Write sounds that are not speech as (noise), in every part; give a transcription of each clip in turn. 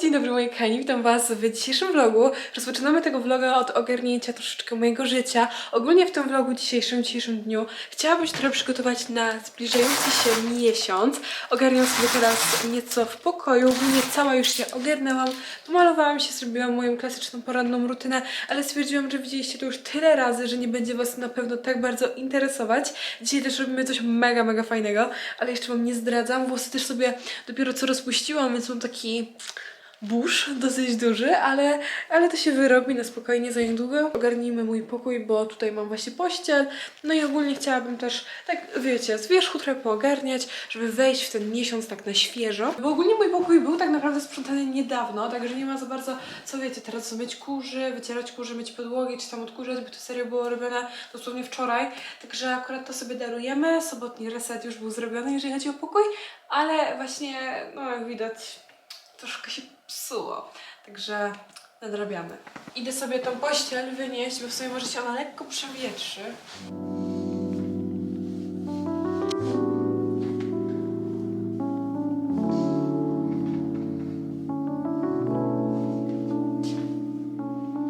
dzień dobry moi kochani, witam was w dzisiejszym vlogu. Rozpoczynamy tego vloga od ogarnięcia troszeczkę mojego życia. Ogólnie w tym vlogu dzisiejszym, dzisiejszym dniu chciałabym się trochę przygotować na zbliżający się miesiąc. Ogarniam sobie teraz nieco w pokoju, ogólnie cała już się ogarnęłam. Pomalowałam się, zrobiłam moją klasyczną poranną rutynę, ale stwierdziłam, że widzieliście to już tyle razy, że nie będzie was na pewno tak bardzo interesować. Dzisiaj też robimy coś mega, mega fajnego, ale jeszcze wam nie zdradzam. Włosy też sobie dopiero co rozpuściłam, więc mam taki burz dosyć duży, ale, ale to się wyrobi na spokojnie za niedługo. Ogarnijmy mój pokój, bo tutaj mam właśnie pościel. No i ogólnie chciałabym też, tak wiecie, z wierzchu trochę poogarniać, żeby wejść w ten miesiąc tak na świeżo. Bo ogólnie mój pokój był tak naprawdę sprzątany niedawno, także nie ma za bardzo, co wiecie, teraz myć kurzy, wycierać kurzy, myć podłogi, czy tam odkurzać, bo to serio było robione dosłownie wczoraj. Także akurat to sobie darujemy. Sobotni reset już był zrobiony, jeżeli chodzi o pokój, ale właśnie, no jak widać, troszkę się psuło. Także nadrabiamy. Idę sobie tą pościel wynieść, bo w sumie może się ona lekko przewietrzy.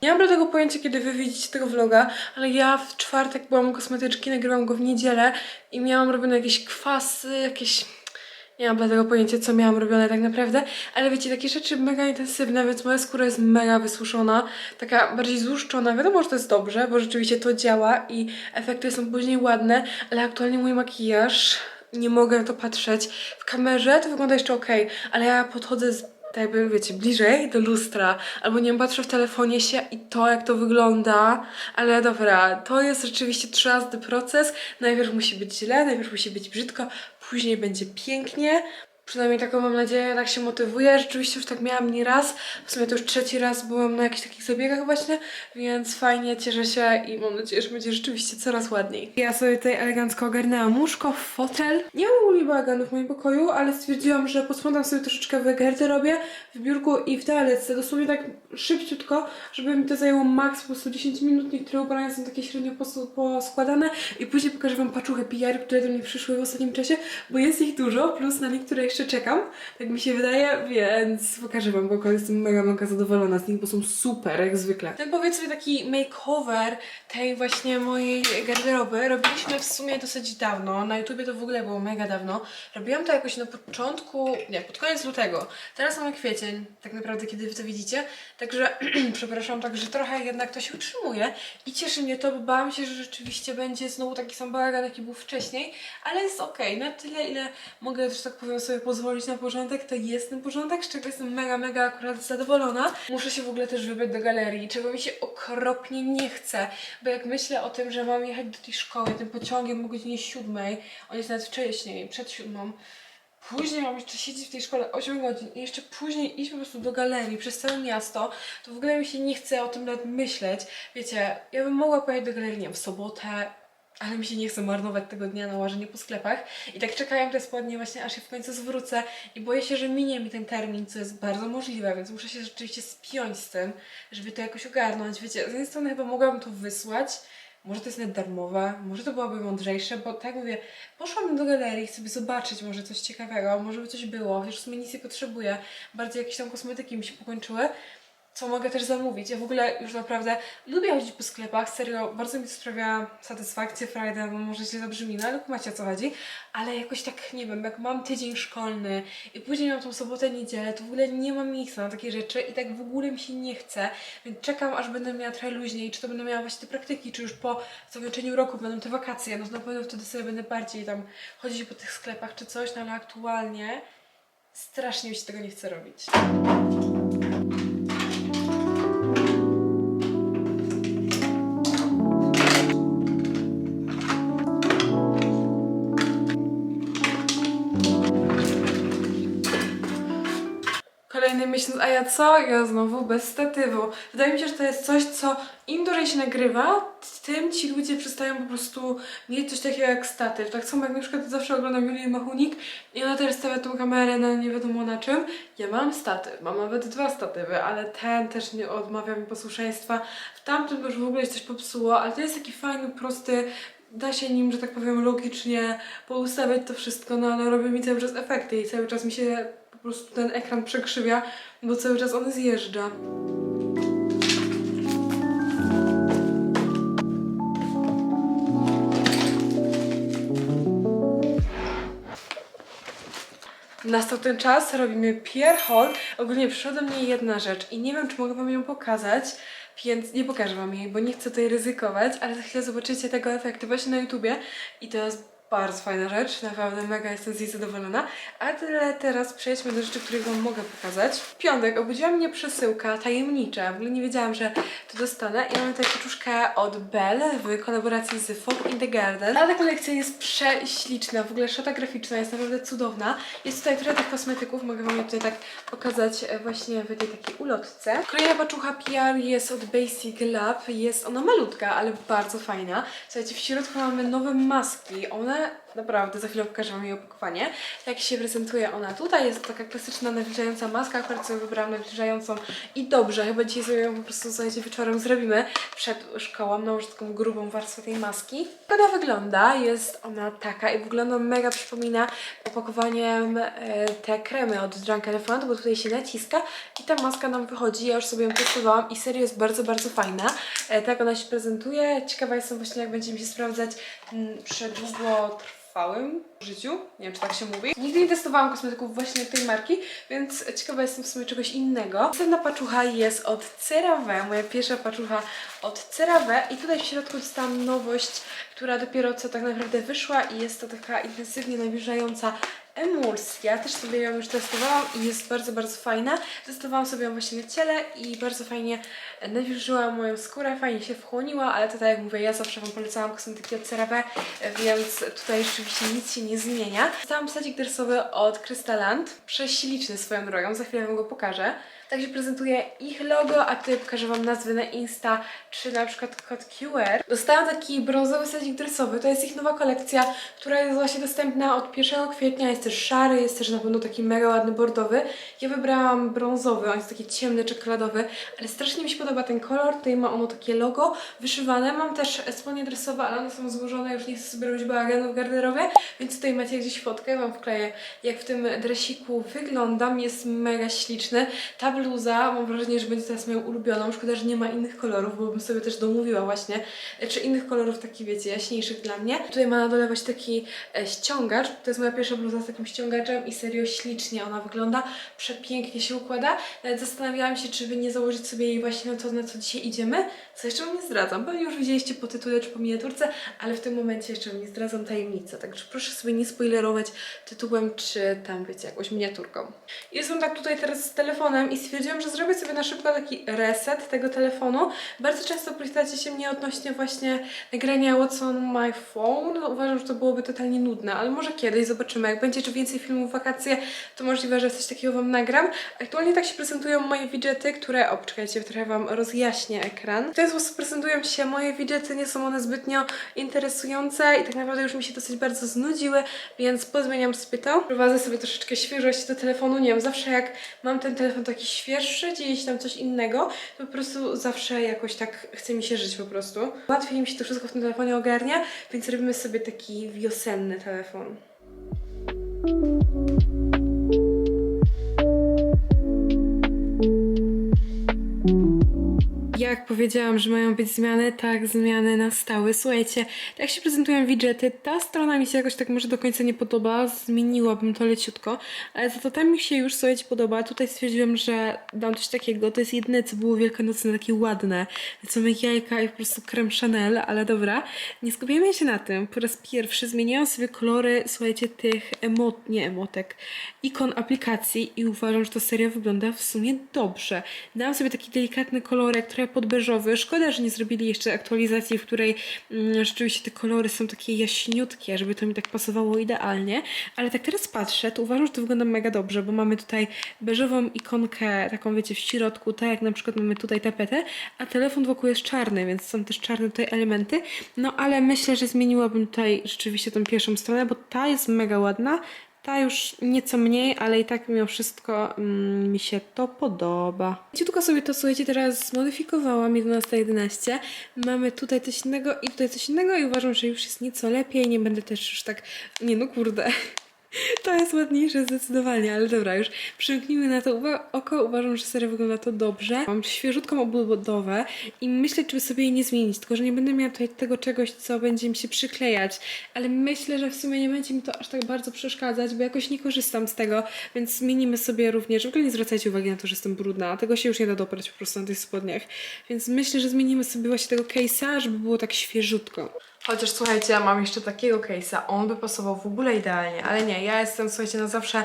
Nie mam tego pojęcia, kiedy wy widzicie tego vloga, ale ja w czwartek byłam u kosmetyczki, nagrywam go w niedzielę i miałam robione jakieś kwasy, jakieś... Nie mam tego pojęcia, co miałam robione tak naprawdę, ale wiecie, takie rzeczy mega intensywne, więc moja skóra jest mega wysuszona, taka bardziej złuszczona. Wiadomo, że to jest dobrze, bo rzeczywiście to działa i efekty są później ładne, ale aktualnie mój makijaż, nie mogę na to patrzeć. W kamerze to wygląda jeszcze ok, ale ja podchodzę z tak jakby, wiecie, bliżej do lustra, albo nie wiem, patrzę w telefonie się i to, jak to wygląda, ale dobra, to jest rzeczywiście trzasty proces, najpierw musi być źle, najpierw musi być brzydko, później będzie pięknie, Przynajmniej taką mam nadzieję, tak się motywuję. Rzeczywiście już tak miałam nie raz. W sumie to już trzeci raz byłam na jakichś takich zabiegach właśnie, więc fajnie, cieszę się i mam nadzieję, że będzie rzeczywiście coraz ładniej. Ja sobie tutaj elegancko ogarnęłam łóżko, fotel. Nie mam ogólnie bałaganu w moim pokoju, ale stwierdziłam, że posprzątam sobie troszeczkę w garderobie, w biurku i w toaletce. Dosłownie tak szybciutko, żeby mi to zajęło maks po prostu 10 minut. Niektóre ubrania są takie średnio pos- poskładane i później pokażę wam paczuchę PR, które do mnie przyszły w ostatnim czasie, bo jest ich dużo, plus na niektóre jeszcze czekam, tak mi się wydaje, więc pokażę wam, bo jestem mega, mega zadowolona z nich, bo są super, jak zwykle. Ten powiedzmy taki makeover tej właśnie mojej garderoby robiliśmy w sumie dosyć dawno, na YouTubie to w ogóle było mega dawno. Robiłam to jakoś na początku, nie, pod koniec lutego. Teraz mamy kwiecień, tak naprawdę, kiedy wy to widzicie, także (clears throat) przepraszam, także trochę jednak to się utrzymuje i cieszy mnie to, bo bałam się, że rzeczywiście będzie znowu taki sam bałagan, jaki był wcześniej, ale jest okej, na tyle, ile mogę, że tak powiem, sobie pozwolić na porządek, to jest ten porządek, z czego jestem mega, mega akurat zadowolona. Muszę się w ogóle też wybrać do galerii, czego mi się okropnie nie chce, bo jak myślę o tym, że mam jechać do tej szkoły tym pociągiem o godzinie siódmej, on jest nawet wcześniej, przed siódmą, Później mam jeszcze siedzieć w tej szkole 8 godzin i jeszcze później iść po prostu do galerii przez całe miasto, to w ogóle mi się nie chce o tym nawet myśleć. Wiecie, ja bym mogła pojechać do galerii, nie wiem, w sobotę, ale mi się nie chce marnować tego dnia na łażenie po sklepach. I tak czekałam te spodnie właśnie, aż się w końcu zwrócę. I boję się, że minie mi ten termin, co jest bardzo możliwe, więc muszę się rzeczywiście spiąć z tym, żeby to jakoś ogarnąć. Wiecie, z jednej strony chyba mogłabym to wysłać, może to jest nawet darmowe, może to byłoby mądrzejsze, bo tak mówię, poszłam do galerii sobie zobaczyć może coś ciekawego, może by coś było, chociaż w sumie nic nie potrzebuję, bardziej jakieś tam kosmetyki mi się pokończyły, co mogę też zamówić. Ja w ogóle już naprawdę lubię chodzić po sklepach, serio, bardzo mi to sprawia satysfakcję, frajdę, bo może źle zabrzmi, no ale macie o co chodzi, ale jakoś tak, nie wiem, jak mam tydzień szkolny i później mam tą sobotę, niedzielę, to w ogóle nie mam miejsca na takie rzeczy i tak w ogóle mi się nie chce, więc czekam, aż będę miała trochę luźniej, czy to będę miała właśnie te praktyki, czy już po zakończeniu roku będą te wakacje, no to na pewno wtedy sobie będę bardziej tam chodzić po tych sklepach czy coś, no ale aktualnie strasznie mi się tego nie chce robić. Kolejny miesiąc, a ja co? Ja znowu bez statywu. Wydaje mi się, że to jest coś, co im dłużej się nagrywa, tym ci ludzie przestają po prostu mieć coś takiego jak statyw. Tak samo jak na przykład zawsze oglądam Julię Machunik i ona też stawia tą kamerę na nie wiadomo na czym. Ja mam statyw, mam nawet dwa statywy, ale ten też nie odmawia mi posłuszeństwa. W tamtym już w ogóle się coś popsuło, ale to jest taki fajny, prosty, da się nim, że tak powiem, logicznie poustawiać to wszystko, no ale robi mi cały czas efekty i cały czas mi się po prostu ten ekran przekrzywia, bo cały czas on zjeżdża. Nastał ten czas, robimy peer haul. Ogólnie przyszła do mnie jedna rzecz i nie wiem, czy mogę Wam ją pokazać, więc nie pokażę Wam jej, bo nie chcę tutaj ryzykować, ale za chwilę zobaczycie tego efekty właśnie na YouTubie i to jest bardzo fajna rzecz, naprawdę mega jestem z niej zadowolona. A tyle teraz przejdźmy do rzeczy, które Wam mogę pokazać. W piątek obudziła mnie przesyłka tajemnicza, w ogóle nie wiedziałam, że to dostanę i mamy tutaj paczuszkę od Belle w kolaboracji z Fog in the Garden. Ale ta kolekcja jest prześliczna, w ogóle szata graficzna jest naprawdę cudowna. Jest tutaj trochę tych kosmetyków, mogę Wam je tutaj tak pokazać e, właśnie w tej takiej ulotce. Kolejna paczucha PR jest od Basic Lab, jest ona malutka, ale bardzo fajna. Słuchajcie, w środku mamy nowe maski, one Merci. Naprawdę, za chwilę pokażę Wam jej opakowanie. Jak się prezentuje ona tutaj, jest to taka klasyczna nawilżająca maska, akurat sobie wybrałam nawilżającą i dobrze, chyba dzisiaj sobie ją po prostu, słuchajcie, wieczorem zrobimy przed szkołą, nałożę taką grubą warstwę tej maski. Jak ona wygląda, jest ona taka i wygląda mega przypomina opakowaniem e, te kremy od Drunk Elephant, bo tutaj się naciska i ta maska nam wychodzi, ja już sobie ją testowałam i serio jest bardzo, bardzo fajna. E, tak ona się prezentuje, ciekawa jestem właśnie jak będzie mi się sprawdzać mm, przy długotrwałym życiu, nie wiem czy tak się mówi. Nigdy nie testowałam kosmetyków właśnie tej marki, więc ciekawa jestem w sumie czegoś innego. Następna paczucha jest od CeraVe, moja pierwsza paczucha od CeraVe i tutaj w środku dostałam nowość, która dopiero co tak naprawdę wyszła i jest to taka intensywnie nawilżająca emulsja. Też sobie ją już testowałam i jest bardzo, bardzo fajna. Testowałam sobie ją właśnie na ciele i bardzo fajnie nawilżyła moją skórę, fajnie się wchłoniła, ale tutaj jak mówię, ja zawsze Wam polecałam kosmetyki od CeraVe, więc tutaj rzeczywiście nic się nie zmienia. Dostałam sadzik dresowy od Crystalland, prześliczny swoją drogą, za chwilę Wam go pokażę. Tak się prezentuje ich logo, a tutaj pokażę Wam nazwy na Insta, czy na przykład kod QR. Dostałam taki brązowy sadzik dresowy, to jest ich nowa kolekcja, która jest właśnie dostępna od 1 kwietnia, jest też szary, jest też na pewno taki mega ładny bordowy. Ja wybrałam brązowy, on jest taki ciemny, czekoladowy, ale strasznie mi się podoba ten kolor, tutaj ma ono takie logo wyszywane. Mam też spodnie dresowe, ale one są złożone, już nie chcę sobie robić bałaganu w garderobie, więc tutaj macie gdzieś fotkę, Wam wkleję jak w tym dresiku wyglądam, jest mega śliczny. Ta bluza, mam wrażenie, że będzie teraz moją ulubioną, szkoda, że nie ma innych kolorów, bo bym sobie też domówiła właśnie, czy innych kolorów takich, wiecie, jaśniejszych dla mnie. Tutaj ma na dole właśnie taki e, ściągacz, to jest moja pierwsza bluza z takim ściągaczem i serio ślicznie ona wygląda, przepięknie się układa. Nawet zastanawiałam się, czy by nie założyć sobie jej właśnie na to, na co dzisiaj idziemy, co jeszcze wam nie zdradzam, pewnie już widzieliście po tytule czy po miniaturce, ale w tym momencie jeszcze wam nie zdradzam tajemnicę, także proszę sobie nie spoilerować tytułem, czy tam, wiecie, jakąś miniaturką. Jestem tak tutaj teraz z telefonem i stwierdziłam, że zrobię sobie na szybko taki reset tego telefonu. Bardzo często pytacie się mnie odnośnie właśnie nagrania What's on my phone. Uważam, że to byłoby totalnie nudne, ale może kiedyś zobaczymy. Jak będzie czy więcej filmów wakacje, to możliwe, że coś takiego Wam nagram. Aktualnie tak się prezentują moje widgety, które... O, poczekajcie, trochę Wam rozjaśnię ekran. W ten sposób prezentują się moje widgety, nie są one zbytnio interesujące i tak naprawdę już mi się dosyć bardzo znudziły, więc pozmieniam sobie to. Prowadzę sobie troszeczkę świeżość do telefonu. Nie wiem, zawsze jak mam ten telefon taki świeższy, dzieje się tam coś innego, to po prostu zawsze jakoś tak chce mi się żyć po prostu. Łatwiej mi się to wszystko w tym telefonie ogarnia, więc robimy sobie taki wiosenny telefon. Jak powiedziałam, że mają być zmiany, tak, zmiany nastały. Słuchajcie, tak się prezentują widgety. Ta strona mi się jakoś tak może do końca nie podoba, zmieniłabym to leciutko, ale za to tam mi się już, słuchajcie, podoba. Tutaj stwierdziłam, że dam coś takiego. To jest jedyne, co było wielkanocne, takie ładne. Co my jajka i po prostu creme Chanel, ale dobra. Nie skupiamy się na tym. Po raz pierwszy zmieniałam sobie kolory, słuchajcie, tych emot, nie emotek, ikon aplikacji i uważam, że to seria wygląda w sumie dobrze. Dałam sobie taki delikatny kolorek, trochę podbeżowy. Szkoda, że nie zrobili jeszcze aktualizacji, w której mm, rzeczywiście te kolory są takie jaśniutkie, żeby to mi tak pasowało idealnie. Ale tak teraz patrzę, to uważam, że to wygląda mega dobrze, bo mamy tutaj beżową ikonkę, taką wiecie, w środku, tak jak na przykład mamy tutaj tapetę, a telefon wokół jest czarny, więc są też czarne tutaj elementy. No ale myślę, że zmieniłabym tutaj rzeczywiście tą pierwszą stronę, bo ta jest mega ładna. Ta już nieco mniej, ale i tak mimo wszystko mm, mi się to podoba. Ciutko sobie to, słuchajcie, teraz zmodyfikowałam, 11.11. Mamy tutaj coś innego i tutaj coś innego i uważam, że już jest nieco lepiej. Nie będę też już tak... Nie no, kurde. To jest ładniejsze zdecydowanie, ale dobra, już przymknijmy na to oko. Uważam, że serio wygląda to dobrze. Mam świeżutką obudowę i myślę, czy by sobie jej nie zmienić, tylko że nie będę miała tutaj tego czegoś, co będzie mi się przyklejać, ale myślę, że w sumie nie będzie mi to aż tak bardzo przeszkadzać, bo jakoś nie korzystam z tego, więc zmienimy sobie również. W ogóle nie zwracajcie uwagi na to, że jestem brudna, tego się już nie da doprać po prostu na tych spodniach, więc myślę, że zmienimy sobie właśnie tego case'a, żeby było tak świeżutko. Chociaż słuchajcie, ja mam jeszcze takiego case'a, on by pasował w ogóle idealnie, ale nie, ja jestem, słuchajcie, na zawsze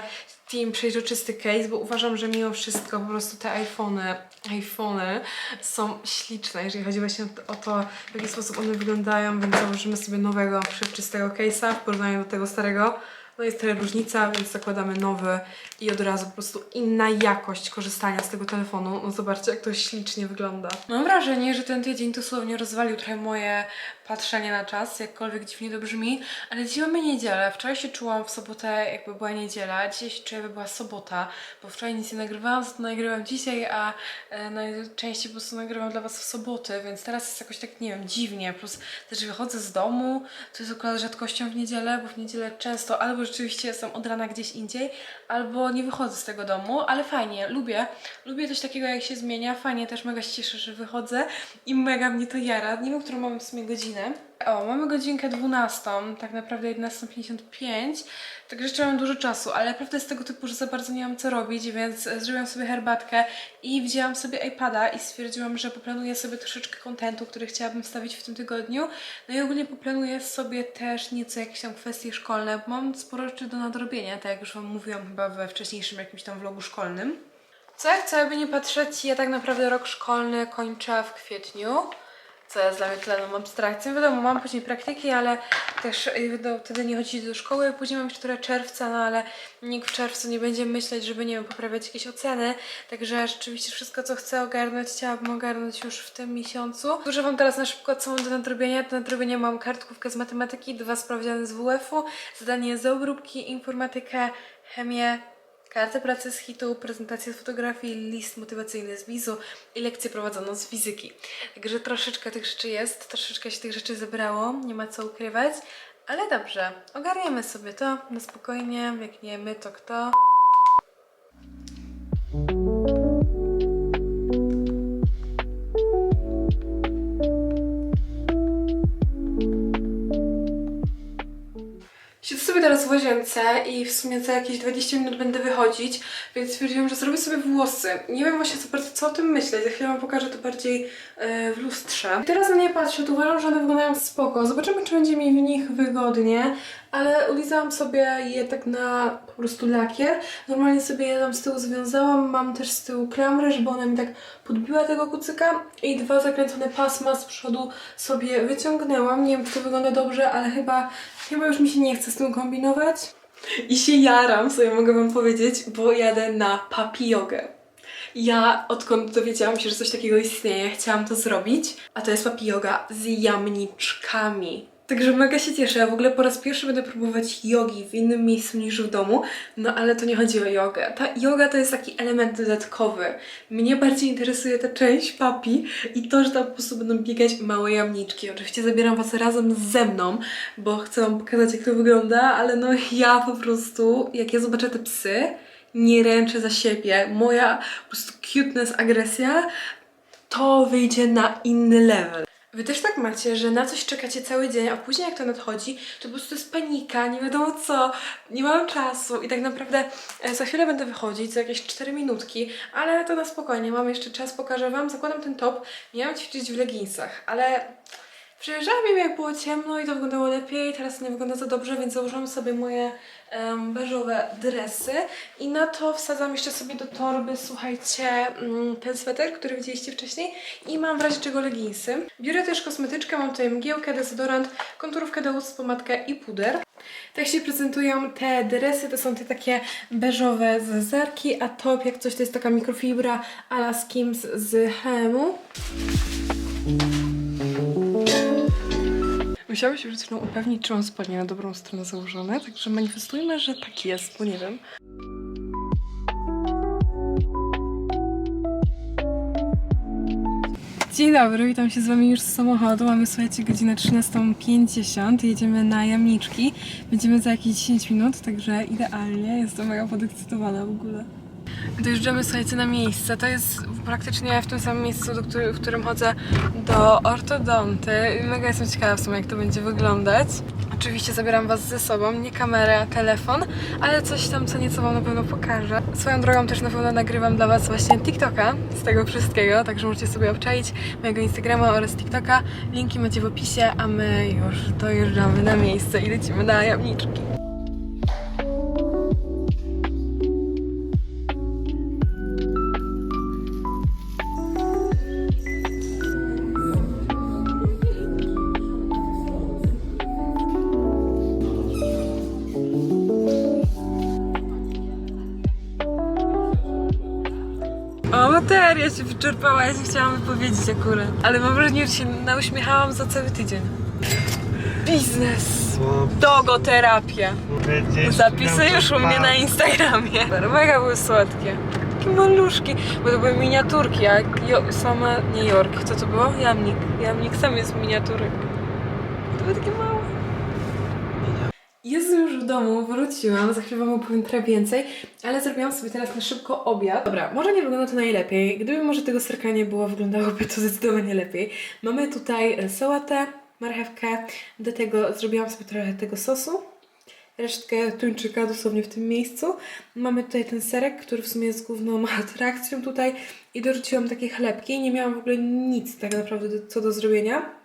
team przejrzysty case, bo uważam, że mimo wszystko po prostu te iPhony, iPhony są śliczne, jeżeli chodzi właśnie o to, w jaki sposób one wyglądają, więc założymy sobie nowego, przejrzystego case'a w porównaniu do tego starego. No jest trochę różnica, więc zakładamy nowy i od razu po prostu inna jakość korzystania z tego telefonu. No zobaczcie, jak to ślicznie wygląda. Mam wrażenie, że ten tydzień dosłownie rozwalił trochę moje patrzenie na czas, jakkolwiek dziwnie to brzmi, ale dzisiaj mamy niedzielę. Wczoraj się czułam w sobotę, jakby była niedziela, dzisiaj się czuję, jakby była sobota, bo wczoraj nic nie nagrywałam, to nagrywam dzisiaj, a e, najczęściej po prostu nagrywam dla Was w soboty, więc teraz jest jakoś tak, nie wiem, dziwnie. Plus też wychodzę z domu, to jest akurat rzadkością w niedzielę, bo w niedzielę często albo rzeczywiście jestem od rana gdzieś indziej, albo nie wychodzę z tego domu, ale fajnie, lubię. Lubię coś takiego, jak się zmienia. Fajnie też mega się cieszę, że wychodzę i mega mnie to jara. Nie wiem, którą mamy w sumie godzinę. O, mamy godzinkę 12, tak naprawdę 11.55, także jeszcze mam dużo czasu, ale prawda jest tego typu, że za bardzo nie mam co robić, więc zrobiłam sobie herbatkę i wzięłam sobie iPada i stwierdziłam, że poplanuję sobie troszeczkę kontentu, który chciałabym wstawić w tym tygodniu. No i ogólnie poplanuję sobie też nieco jakieś tam kwestie szkolne, bo mam sporo rzeczy do nadrobienia, tak jak już Wam mówiłam chyba we wcześniejszym jakimś tam vlogu szkolnym. Co jak co, jakby nie patrzeć, ja tak naprawdę rok szkolny kończę w kwietniu co jest dla mnie tleną abstrakcją. Wiadomo, mam później praktyki, ale też y, wiadomo, wtedy nie chodzić do szkoły. Później mam jeszcze trochę czerwca, no ale nikt w czerwcu nie będzie myśleć, żeby, nie wiem, poprawiać jakieś oceny. Także rzeczywiście wszystko, co chcę ogarnąć, chciałabym ogarnąć już w tym miesiącu. Dużo Wam teraz na szybko, co mam do nadrobienia. Do nadrobienia mam kartkówkę z matematyki, dwa sprawdziany z WF-u, zadanie z obróbki, informatykę, chemię, Kartę pracy z hitu, prezentację z fotografii, list motywacyjny z wizu i lekcję prowadzoną z fizyki. Także troszeczkę tych rzeczy jest, troszeczkę się tych rzeczy zebrało, nie ma co ukrywać, ale dobrze, ogarniemy sobie to na spokojnie, jak nie my, to kto? Sobie teraz w łazience i w sumie za jakieś 20 minut będę wychodzić, więc stwierdziłam, że zrobię sobie włosy. Nie wiem właśnie co, bardzo, co o tym myśleć, za chwilę Wam pokażę to bardziej e, w lustrze. I teraz na nie patrzę, to uważam, że one wyglądają spoko. Zobaczymy, czy będzie mi w nich wygodnie, ale ulizałam sobie je tak na po prostu lakier. Normalnie sobie je tam z tyłu związałam, mam też z tyłu klamrę, żeby ona mi tak podbiła tego kucyka i dwa zakręcone pasma z przodu sobie wyciągnęłam. Nie wiem, czy to wygląda dobrze, ale chyba, chyba już mi się nie chce z tym kombinować. I się jaram, sobie mogę wam powiedzieć, bo jadę na papi jogę. Ja odkąd dowiedziałam się, że coś takiego istnieje, chciałam to zrobić, a to jest papi yoga z jamniczkami. Także mega się cieszę. W ogóle po raz pierwszy będę próbować jogi w innym miejscu niż w domu, no ale to nie chodzi o jogę. Ta yoga to jest taki element dodatkowy. Mnie bardziej interesuje ta część papi i to, że tam po prostu będą biegać małe jamniczki. Oczywiście zabieram Was razem ze mną, bo chcę Wam pokazać jak to wygląda, ale no ja po prostu, jak ja zobaczę te psy, nie ręczę za siebie. Moja po prostu cuteness, agresja to wyjdzie na inny level. Wy też tak macie, że na coś czekacie cały dzień, a później jak to nadchodzi, to po prostu jest panika, nie wiadomo co, nie mam czasu i tak naprawdę e, za chwilę będę wychodzić, za jakieś 4 minutki, ale to na spokojnie, mam jeszcze czas, pokażę Wam, zakładam ten top, miałam ćwiczyć w leginsach, ale Przyjeżdżałam wiem jak było ciemno i to wyglądało lepiej, teraz nie wygląda za dobrze, więc założyłam sobie moje um, beżowe dresy i na to wsadzam jeszcze sobie do torby, słuchajcie, mm, ten sweter, który widzieliście wcześniej i mam w razie czego leginsy. Biorę też kosmetyczkę, mam tutaj mgiełkę, dezodorant, konturówkę do ust, pomadkę i puder. Tak się prezentują te dresy, to są te takie beżowe zezerki, a top jak coś to jest taka mikrofibra ala Skims z H&M-u. Musiałam się przed chwilą upewnić, czy mam spodnie na dobrą stronę założone, także manifestujmy, że tak jest, bo nie wiem. Dzień dobry, witam się z Wami już z samochodu. Mamy, słuchajcie, godzinę 13.50. Jedziemy na Jamniczki. Będziemy za jakieś 10 minut, także idealnie. Jestem mega podekscytowana w ogóle. Dojeżdżamy, słuchajcie, na miejsce. To jest praktycznie w tym samym miejscu, do który, w którym chodzę do ortodonty. Mega jestem ciekawa w sumie, jak to będzie wyglądać. Oczywiście zabieram Was ze sobą, nie kamerę, telefon, ale coś tam co nieco Wam na pewno pokażę. Swoją drogą też na pewno nagrywam dla Was właśnie TikToka z tego wszystkiego, także możecie sobie obczaić mojego Instagrama oraz TikToka. Linki macie w opisie, a my już dojeżdżamy na miejsce i lecimy na jamniczki. Wyczerpała, ja się chciałam wypowiedzieć akurat. Ale mam wrażenie, że się nauśmiechałam za cały tydzień. Biznes. Dogoterapia. Zapisy już u mnie na Instagramie. Mega były słodkie. Takie maluszki, bo to były miniaturki, jak jo, sama, nie Jork, co to było? Jamnik. Jamnik sam jest miniaturek. To były takie małe. Jestem już w domu, wróciłam, za chwilę Wam opowiem trochę więcej, ale zrobiłam sobie teraz na szybko obiad. Dobra, może nie wygląda to najlepiej, gdyby może tego serka nie było, wyglądałoby to zdecydowanie lepiej. Mamy tutaj e, sałatę, marchewkę, do tego zrobiłam sobie trochę tego sosu, resztkę tuńczyka dosłownie w tym miejscu. Mamy tutaj ten serek, który w sumie jest główną (laughs) atrakcją tutaj i dorzuciłam takie chlebki, nie miałam w ogóle nic tak naprawdę co do zrobienia.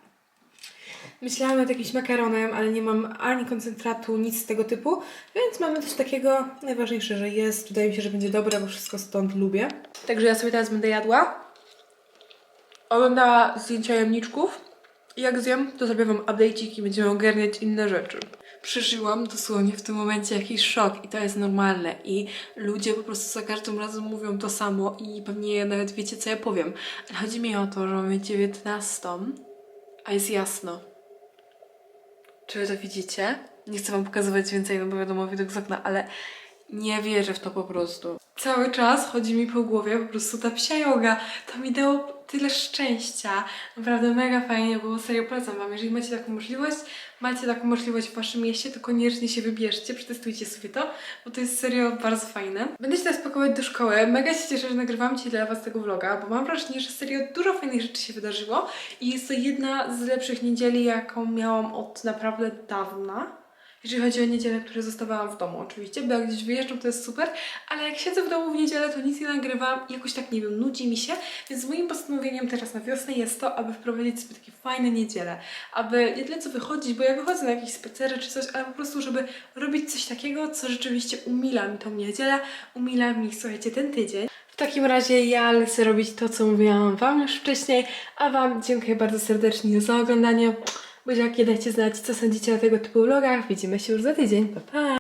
Myślałam nad jakimś makaronem, ale nie mam ani koncentratu, nic z tego typu, więc mamy coś takiego. Najważniejsze, że jest. Wydaje mi się, że będzie dobre, bo wszystko stąd lubię. Także ja sobie teraz będę jadła. Oglądała zdjęcia jamniczków. Jak zjem, to zrobię wam update'ik i będziemy ogarniać inne rzeczy. Przeżyłam dosłownie w tym momencie jakiś szok i to jest normalne. I ludzie po prostu za każdym razem mówią to samo i pewnie nawet wiecie, co ja powiem. Ale chodzi mi o to, że mamy 19, a jest jasno. Czy wy to widzicie? Nie chcę wam pokazywać więcej, no bo wiadomo, widok z okna, ale nie wierzę w to po prostu. Cały czas chodzi mi po głowie po prostu ta psia yoga. To mi dało tyle szczęścia. Naprawdę mega fajnie było. Serio polecam wam. Jeżeli macie taką możliwość, macie taką możliwość w waszym mieście, to koniecznie się wybierzcie, przetestujcie sobie to, bo to jest serio bardzo fajne. Będę się teraz pakować do szkoły. Mega się cieszę, że nagrywam dzisiaj dla was tego vloga, bo mam wrażenie, że serio dużo fajnych rzeczy się wydarzyło i jest to jedna z lepszych niedzieli, jaką miałam od naprawdę dawna. Jeżeli chodzi o niedzielę, które zostawałam w domu oczywiście, bo jak gdzieś wyjeżdżam, to jest super, ale jak siedzę w domu w niedzielę, to nic nie nagrywam jakoś tak, nie wiem, nudzi mi się, więc moim postanowieniem teraz na wiosnę jest to, aby wprowadzić sobie takie fajne niedziele, aby nie tyle co wychodzić, bo ja wychodzę na jakieś spacery czy coś, ale po prostu, żeby robić coś takiego, co rzeczywiście umila mi tą niedzielę, umila mi, słuchajcie, ten tydzień. W takim razie ja lecę robić to, co mówiłam Wam już wcześniej, a Wam dziękuję bardzo serdecznie za oglądanie. Buziaki, dajcie znać, co sądzicie o tego typu vlogach. Widzimy się już za tydzień. Pa, pa!